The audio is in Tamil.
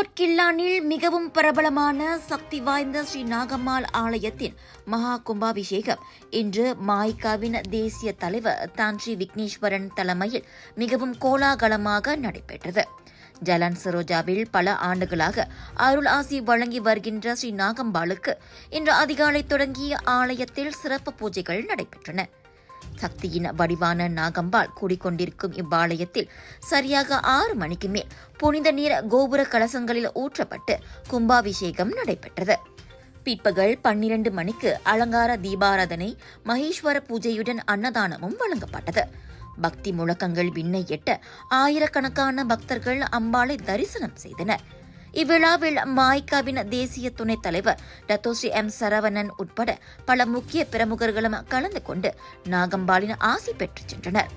போர்க்கில்லானில் மிகவும் பிரபலமான சக்தி வாய்ந்த ஸ்ரீ நாகம்மாள் ஆலயத்தின் மகா கும்பாபிஷேகம். இன்று மாய்காவின் தேசிய தலைவர் தான் ஸ்ரீ விக்னேஸ்வரன் தலைமையில் மிகவும் கோலாகலமாக நடைபெற்றது. ஜலன் சரோஜாவில் பல ஆண்டுகளாக அருள் ஆசி வழங்கி வருகின்ற ஸ்ரீ நாகம்பாளுக்கு இன்று அதிகாலை தொடங்கிய ஆலயத்தில் சிறப்பு பூஜைகள் நடைபெற்றன. சக்தியின் வடிவான நாகம்பாள் கூடிக்கொண்டிருக்கும் இவ்வாலயத்தில் சரியாக ஆறு மணிக்கு மேல் புனித நீர் கோபுர கலசங்களில் ஊற்றப்பட்டு கும்பாபிஷேகம் நடைபெற்றது. பிற்பகல் பன்னிரண்டு மணிக்கு அலங்கார தீபாராதனை மகேஸ்வர பூஜையுடன் அன்னதானமும் வழங்கப்பட்டது. பக்தி முழக்கங்கள் விண்ணை எட்ட ஆயிரக்கணக்கான பக்தர்கள் அம்பாளை தரிசனம் செய்தனர். இவ்விழாவில் மாய்காவின் தேசிய துணைத் தலைவர் டத்தோஸ்ரீ எம் சரவணன் உட்பட பல முக்கிய பிரமுகர்களும் கலந்து கொண்டு நாகம்பாலின் ஆசி பெற்றுச் சென்றனர்.